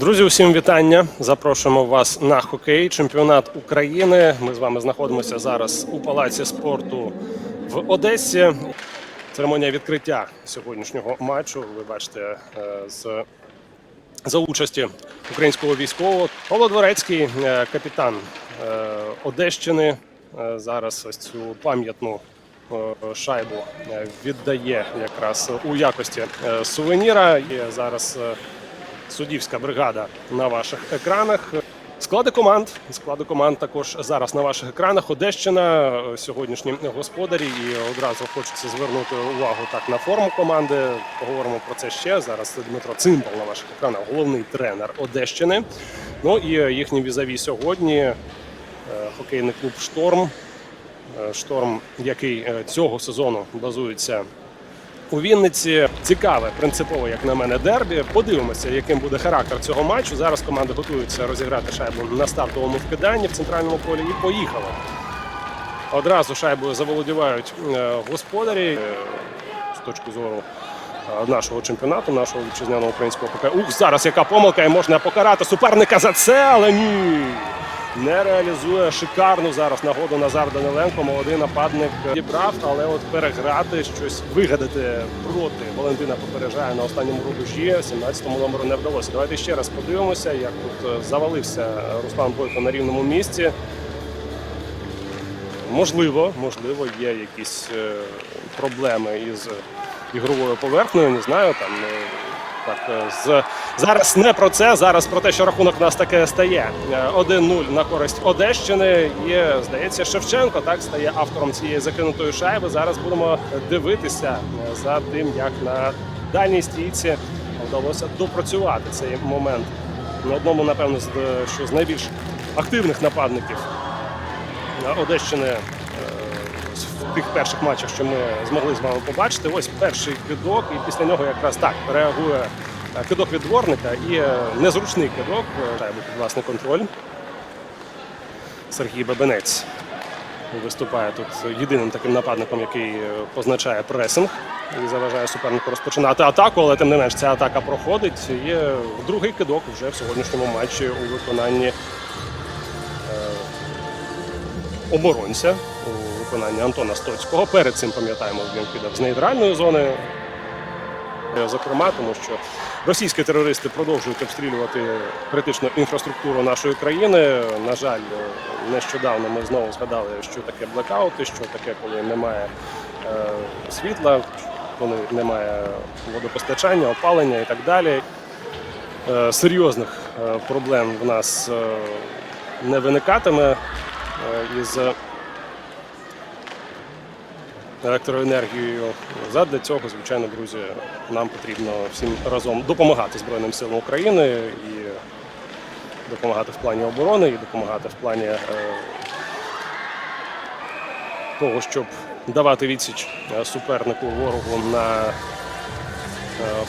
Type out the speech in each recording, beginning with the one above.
Друзі, усім вітання. Запрошуємо вас на хокей, чемпіонат України. Ми з вами знаходимося зараз у палаці спорту в Одесі. Церемонія відкриття сьогоднішнього матчу. Ви бачите е, з за участі українського військового Павло Дворецький, е, капітан е, Одещини. Зараз ось цю пам'ятну шайбу віддає якраз у якості сувеніра. Є зараз суддівська бригада на ваших екранах. Склади команд. Склади команд також зараз на ваших екранах. Одещина сьогоднішні господарі. І одразу хочеться звернути увагу так на форму команди. Поговоримо про це ще. Зараз Дмитро Цимбал на ваших екранах, головний тренер Одещини. Ну і їхні візаві сьогодні. е, Хокейний клуб Шторм. Е, Шторм, який е, цього сезону базується у Вінниці. Цікаве, принципово, як на мене, дербі. Подивимося, яким буде характер цього матчу. Зараз команди готуються розіграти шайбу на стартовому вкиданні в центральному полі і поїхали. Одразу шайбою заволодівають е, господарі Е, з точки зору е, нашого чемпіонату, нашого вітчизняного українського хокею. Ух, зараз яка помилка, і можна покарати суперника за це, але ні. Не реалізує шикарну зараз нагоду Назар Даниленко. Молодий нападник дібрав, але от переграти щось вигадати проти Валентина попереджає на останньому рубежі. 17-му номеру не вдалося. Давайте ще раз подивимося, як тут е, завалився Руслан Бойко на рівному місці. Можливо, можливо, є якісь е, проблеми із ігровою поверхнею. Не знаю. Там е, з зараз не про це. Зараз про те, що рахунок у нас таке стає. Е, 1-0 на користь Одещини. І здається, Шевченко так стає автором цієї закинутої шайби. Зараз будемо дивитися е, за тим, як на дальній стійці вдалося допрацювати цей момент. На одному, напевно, що з найбільш активних нападників на Одещини е, тих перших матчах, що ми змогли з вами побачити. Ось перший кидок, і після нього якраз так реагує е, кидок від дворника і е, незручний кидок. е, Шайбу під власний контроль. Сергій Бабенець виступає тут єдиним таким нападником, який е, позначає пресинг і заважає супернику розпочинати атаку, але тим не менш ця атака проходить. І е, другий кидок вже в сьогоднішньому матчі у виконанні оборонця у виконанні Антона Стоцького. Перед цим пам'ятаємо, він кидав з нейтральної зони. Е, Зокрема, тому що російські терористи продовжують обстрілювати критичну інфраструктуру нашої країни. На жаль, е, нещодавно ми знову згадали, що таке блекаути, що таке, коли немає е, світла, коли немає водопостачання, опалення і так далі. Серйозних проблем в нас не виникатиме із електроенергією. Задля цього, звичайно, друзі, нам потрібно всім разом допомагати Збройним силам України і допомагати в плані оборони, і допомагати в плані е, того, щоб давати відсіч е, супернику ворогу на е,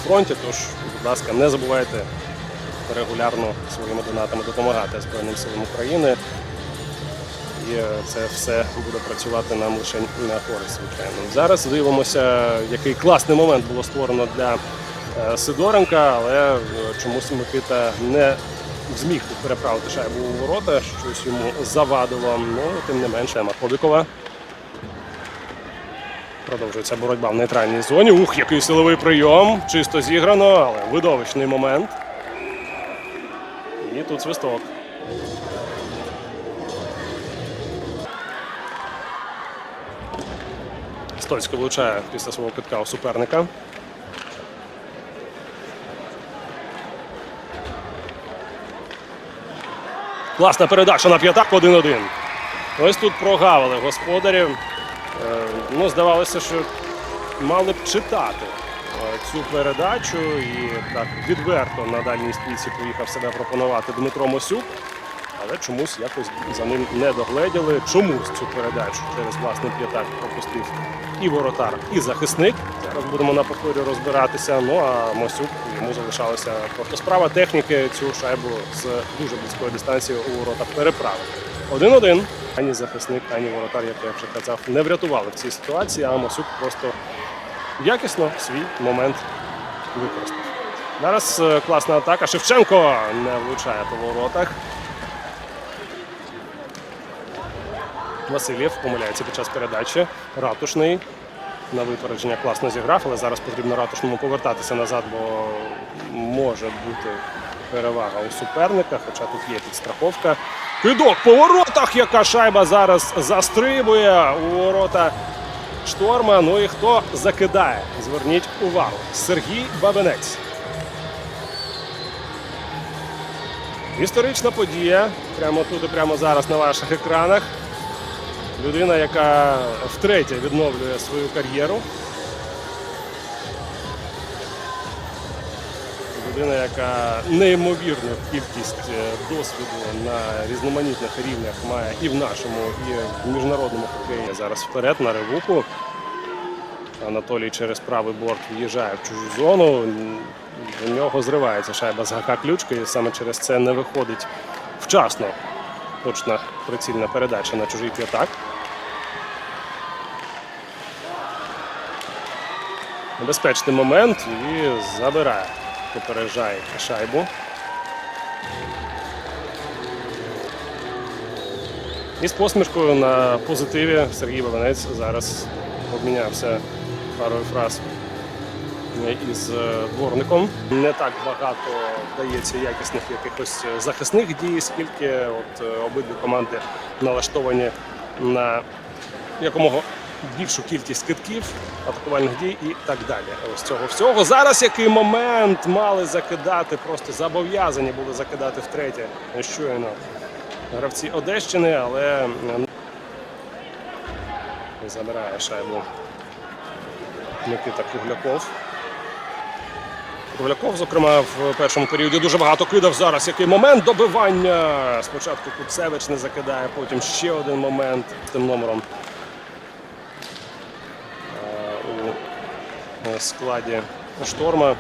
фронті. Тож, будь ласка, не забувайте регулярно своїми донатами допомагати Збройним силам України. І е, це все буде працювати нам лише на користь, звичайно. Зараз дивимося, який класний момент було створено для е, Сидоренка, але е, чомусь Микита не зміг тут переправити шайбу у ворота, щось йому завадило. Ну, тим не менше, Ема Кобікова. Продовжується боротьба в нейтральній зоні. Ух, який силовий прийом. Чисто зіграно, але видовищний момент. І тут свисток. Стольсько влучає після свого китка у суперника. Класна передача на п'ятак 1-1. Ось тут прогавили господарів. Е, Ну, здавалося, що мали б читати е, цю передачу і так відверто на дальній стійці поїхав себе пропонувати Дмитро Мосюк. Але чомусь якось за ним не догледіли. Чомусь цю передачу через власний п'ятак пропустив і воротар, і захисник. Зараз будемо на повторі розбиратися. Ну а Мосюк йому залишалася просто справа техніки цю шайбу з дуже близької дистанції у ворота переправити. Один-один. Ані захисник, ані воротар, як я вже казав, не врятували в цій ситуації, а Мосюк просто якісно свій момент використав. Зараз е, класна атака. Шевченко не влучає по воротах. Васильєв помиляється під час передачі. Ратушний на випередження класно зіграв, але зараз потрібно ратушному повертатися назад, бо може бути перевага у суперника, хоча тут є підстраховка. Кидок по воротах, яка шайба зараз застрибує у ворота шторма. Ну і хто закидає? Зверніть увагу. Сергій Бабинець. Історична подія. Прямо тут і прямо зараз на ваших екранах. Людина, яка втретє відновлює свою кар'єру. Людина, яка неймовірну кількість е, досвіду на різноманітних рівнях має і в нашому, і в міжнародному хокеї. Зараз вперед на ревуку. Анатолій через правий борт в'їжджає в чужу зону. У нього зривається шайба з гака ключки, і саме через це не виходить вчасно. Точна прицільна передача на чужий п'ятак. Небезпечний момент і забирає, попереджає шайбу. І з посмішкою на позитиві Сергій Бабанець зараз обмінявся парою фраз із е, дворником. Не так багато вдається якісних якихось захисних дій, скільки от е, обидві команди налаштовані на якомога більшу кількість китків, атакувальних дій і так далі. Ось цього всього. Зараз який момент мали закидати, просто зобов'язані були закидати втретє щойно гравці Одещини, але забирає шайбу Микита Кругляков. Кругляков, зокрема, в першому періоді дуже багато кидав. Зараз який момент добивання. Спочатку Куцевич не закидає, потім ще один момент з тим номером у складі шторма.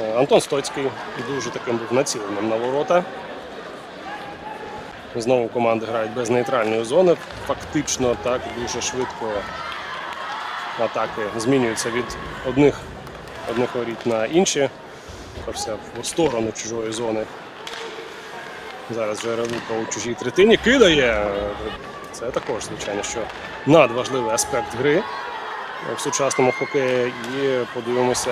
Е, Антон Стоцький дуже таким був націленим на ворота. Знову команди грають без нейтральної зони. Фактично так дуже швидко атаки змінюються від одних, одних воріт на інші. Все в сторону чужої зони. Зараз вже Ревука у чужій третині кидає. Це також, звичайно, що надважливий аспект гри в сучасному хокеї. І подивимося,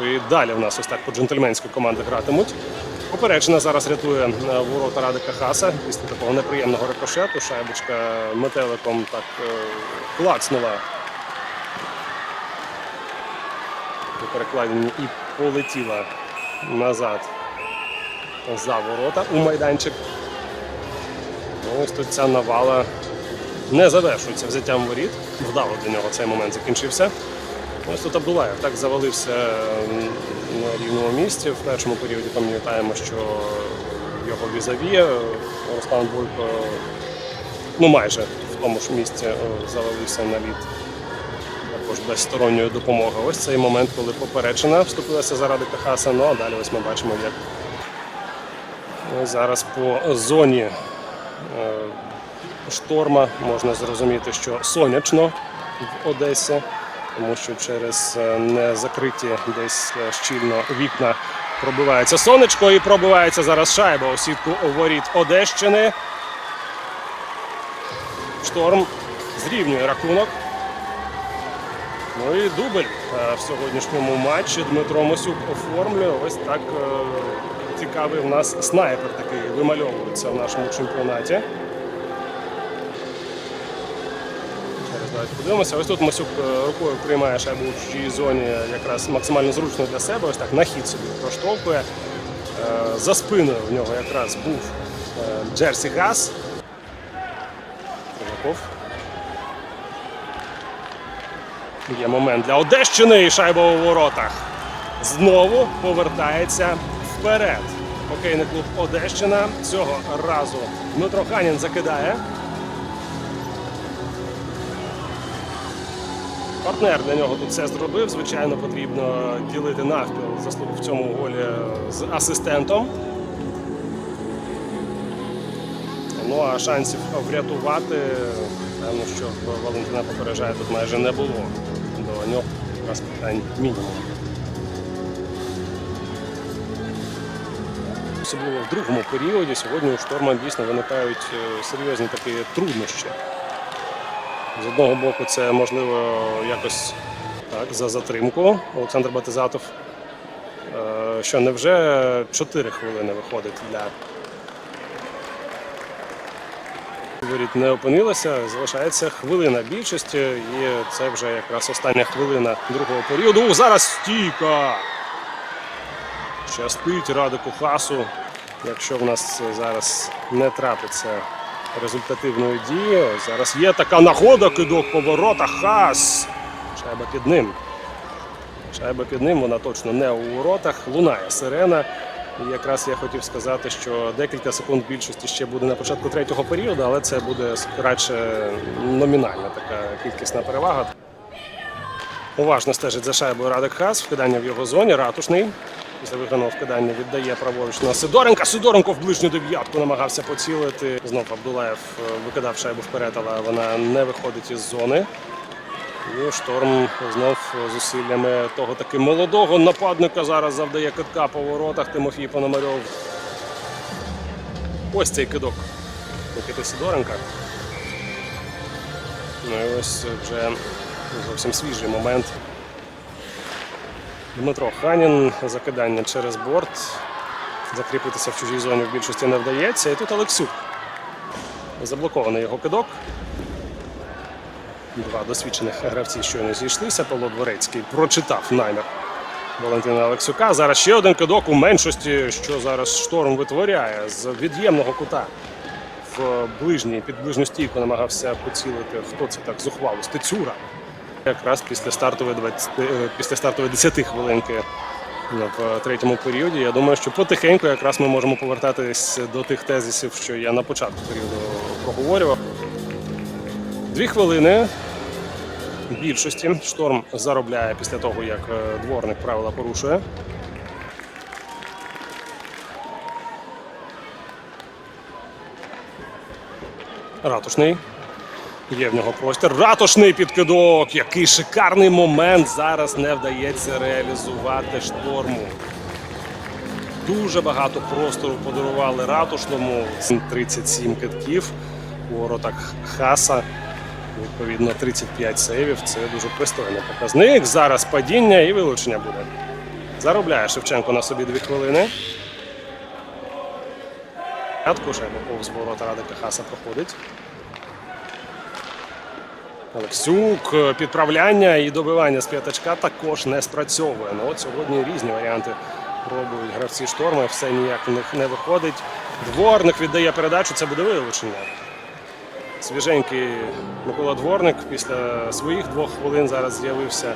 і далі в нас ось так по-джентльменськи команди гратимуть. Попереджена зараз рятує е, ворота Радика Хаса після такого неприємного рикошету. Шайбочка метеликом так е, клацнула у перекладенні і полетіла назад за ворота у майданчик. Ну, Ось тут ця навала не завершується взяттям воріт. Вдало для нього цей момент закінчився. Ось тут Абдулаєв так завалився на рівному місці. В першому періоді пам'ятаємо, що його візаві е, Руслан Бойко ну майже в тому ж місці е, завалився на лід. Також без сторонньої допомоги. Ось цей момент, коли поперечена вступилася заради Кахаса. Ну а далі ось ми бачимо, як ось зараз по зоні е, шторма можна зрозуміти, що сонячно в Одесі, тому що через е, незакриті десь е, щільно вікна пробивається сонечко і пробивається зараз шайба у сітку воріт Одещини. Шторм зрівнює рахунок. Ну і дубль е, в сьогоднішньому матчі Дмитро Мосюк оформлює. Ось так цікавий в нас снайпер такий вимальовується в нашому чемпіонаті. Зараз давайте подивимося. Ось тут Масюк е, рукою приймає шайбу у чужій зоні якраз максимально зручно для себе. Ось так на хід собі проштовхує. Е, За спиною в нього якраз був е, Джерсі Гас. Криваков. Є момент для Одещини і шайба у воротах. Знову повертається вперед. Хокейний клуб Одещина. Цього разу Дмитро Ханін закидає. Партнер для нього тут все зробив. Звичайно, потрібно ділити навпіл заслугу в цьому голі з асистентом. Ну а шансів врятувати, певно, що Валентина попереджає тут майже не було. До нього якраз питань мінімум. Особливо в другому періоді сьогодні у шторма дійсно виникають е, серйозні такі труднощі. З одного боку, це можливо якось так, за затримку Олександр Батизатов. Е, Що невже 4 хвилини виходить для воріт не опинилося. Залишається хвилина більшості, і це вже якраз остання хвилина другого періоду. О, зараз стійка! Щастить Радику Хасу. Якщо в нас зараз не трапиться результативної дії, зараз є така нагода, кидок поворота. Хас! Шайба під ним. Шайба під ним, вона точно не у воротах. Лунає сирена. І якраз я хотів сказати, що декілька секунд більшості ще буде на початку третього періоду, але це буде радше номінальна така кількісна перевага. Уважно стежить за шайбою Радик Хас. Вкидання в його зоні. Ратушний. Після виграного вкидання віддає праворуч на Сидоренка. Сидоренко в ближню дев'ятку намагався поцілити. Знов Абдулаєв е, викидав шайбу вперед, але вона не виходить із зони. І шторм знов зусиллями того таки молодого нападника зараз завдає китка по воротах Тимофій Пономарьов. Ось цей кидок Микити Сидоренка. Ну і ось вже зовсім свіжий момент. Дмитро Ханін закидання через борт. Закріпитися в чужій зоні в більшості не вдається. І тут Олексюк. Заблокований його кидок. Два досвідчених гравці щойно зійшлися. Павло Дворецький прочитав намір Валентина Олексюка. Зараз ще один кидок у меншості, що зараз шторм витворяє з від'ємного кута в ближній, під ближню стійку намагався поцілити. Хто це так зухвало? Стецюра. Якраз після стартової 20, е, після стартової 10 хвилинки в третьому періоді. Я думаю, що потихеньку якраз ми можемо повертатись до тих тезисів, що я на початку періоду проговорював. Дві хвилини більшості шторм заробляє після того, як е, дворник правила порушує. Ратушний. Є в нього простір. Ратушний підкидок. Який шикарний момент зараз не вдається реалізувати шторму. Дуже багато простору подарували ратушному. 37 китків у воротах Хаса. Відповідно, 35 сейвів. Це дуже пристойний показник. Зараз падіння і вилучення буде. Заробляє Шевченко на собі дві хвилини. Шайба повз ворота Радика Хаса проходить. Олексюк, е, підправляння і добивання з п'ятачка також не спрацьовує. Ну от сьогодні різні варіанти пробують гравці шторми, все ніяк в них не виходить. Дворник віддає передачу, це буде вилучення. Свіженький Микола Дворник після своїх двох хвилин зараз з'явився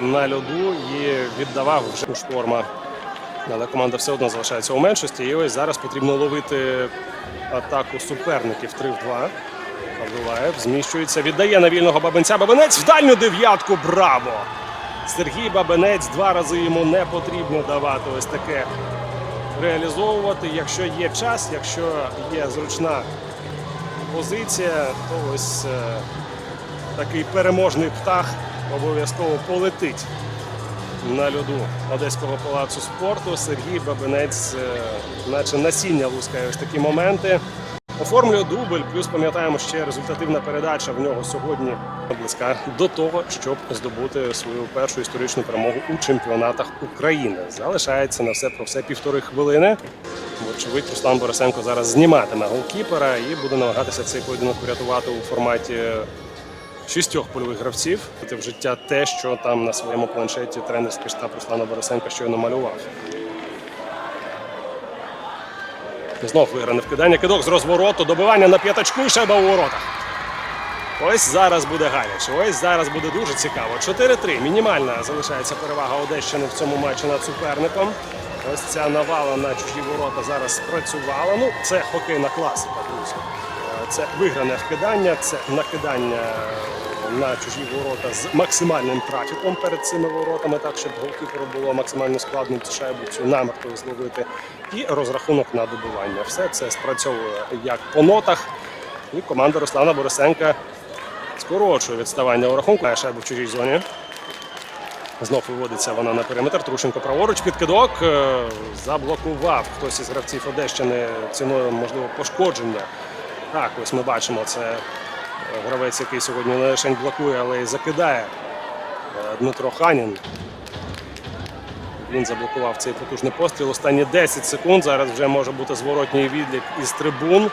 на льоду і віддавав вже шторма. Але команда все одно залишається у меншості. І ось зараз потрібно ловити атаку суперників 3 в 2. Абдулаєв зміщується, віддає на вільного бабенця. Бабенець в дальню дев'ятку. Браво! Сергій Бабенець два рази йому не потрібно давати ось таке реалізовувати. Якщо є час, якщо є зручна позиція, то ось е, такий переможний птах обов'язково полетить на льоду Одеського палацу спорту. Сергій Бабинець, е, наче насіння лускає ось такі моменти. Оформлює дубль, плюс пам'ятаємо ще результативна передача в нього сьогодні близька до того, щоб здобути свою першу історичну перемогу у чемпіонатах України. Залишається на все про все півтори хвилини. Вочевидь, Руслан Борисенко зараз зніматиме голкіпера і буде намагатися цей поєдинок врятувати у форматі шістьох польових гравців. Це в життя те, що там на своєму планшеті тренерський штаб Руслана Борисенка щойно малював. Знов вигране вкидання. Кидок з розвороту, добивання на п'ятачку і шайба у воротах. Ось зараз буде гаряче. Ось зараз буде дуже цікаво. 4-3. Мінімальна залишається перевага Одещини в цьому матчі над суперником. Ось ця навала на чужі ворота зараз спрацювала. Ну, це хокейна класика, друзі. Е, Це вигране вкидання, це накидання на чужі ворота з максимальним трафіком перед цими воротами, так щоб голкіперу було максимально складно цю шайбу цю намертою зловити. І розрахунок на добивання. Все це спрацьовує як по нотах. І команда Руслана Борисенка скорочує відставання у рахунку. Має шайбу в чужій зоні. Знов виводиться вона на периметр. Трушенко праворуч. Підкидок е, заблокував хтось із гравців Одещини ціною, можливо, пошкодження. Так, ось ми бачимо, це гравець, який сьогодні не лише блокує, але й закидає е, Дмитро Ханін. Він заблокував цей потужний постріл. Останні 10 секунд. Зараз вже може бути зворотній відлік із трибун.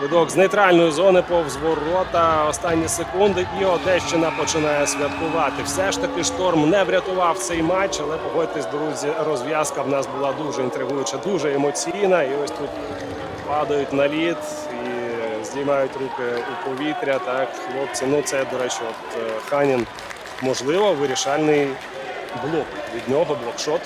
Кидок з нейтральної зони повз ворота. Останні секунди, і Одещина починає святкувати. Все ж таки шторм не врятував цей матч, але погодьтесь, друзі, розв'язка в нас була дуже інтригуюча, дуже емоційна. І ось тут падають на лід здіймають руки у повітря. Так, хлопці. Ну це, до речі, от е, Ханін, можливо, вирішальний блок від нього, блокшот.